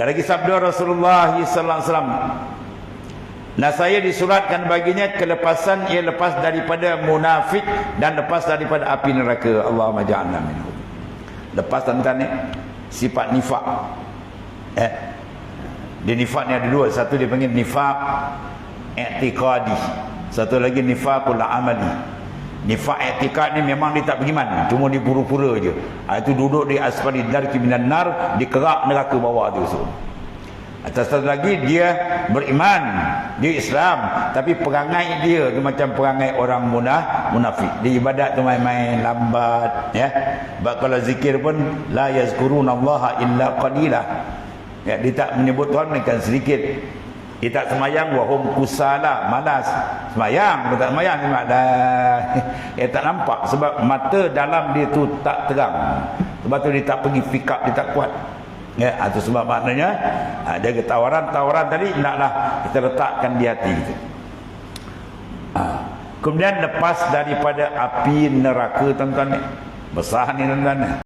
Dan lagi sabda Rasulullah wasallam Nah saya disuratkan baginya kelepasan ia lepas daripada munafik dan lepas daripada api neraka. Allahumma ja'alna minhum. Lepas tentang ni sifat nifak. Eh. Dia nifak ni ada dua. Satu dia panggil nifak i'tiqadi. Satu lagi nifakul amali. Nifak i'tiqad ni memang dia tak beriman. Cuma dia pura-pura je. Ha, itu duduk di asfali darki minan nar. Di kerak neraka bawah tu. So. Atas satu lagi dia beriman, dia Islam, tapi perangai dia tu macam perangai orang munah, munafik. Dia ibadat tu main-main lambat, ya. Sebab kalau zikir pun la yazkurunallaha illa qalila. Ya, dia tak menyebut Tuhan melainkan sedikit. Dia tak semayang wahum kusala, malas. Semayang, dia tak semayang dia tak nampak sebab mata dalam dia tu tak terang. Sebab tu dia tak pergi pick up, dia tak kuat. Ya, itu sebab maknanya ada tawaran-tawaran tadi naklah kita letakkan di hati kita. Ha. Kemudian lepas daripada api neraka tuan-tuan besar ni tuan-tuan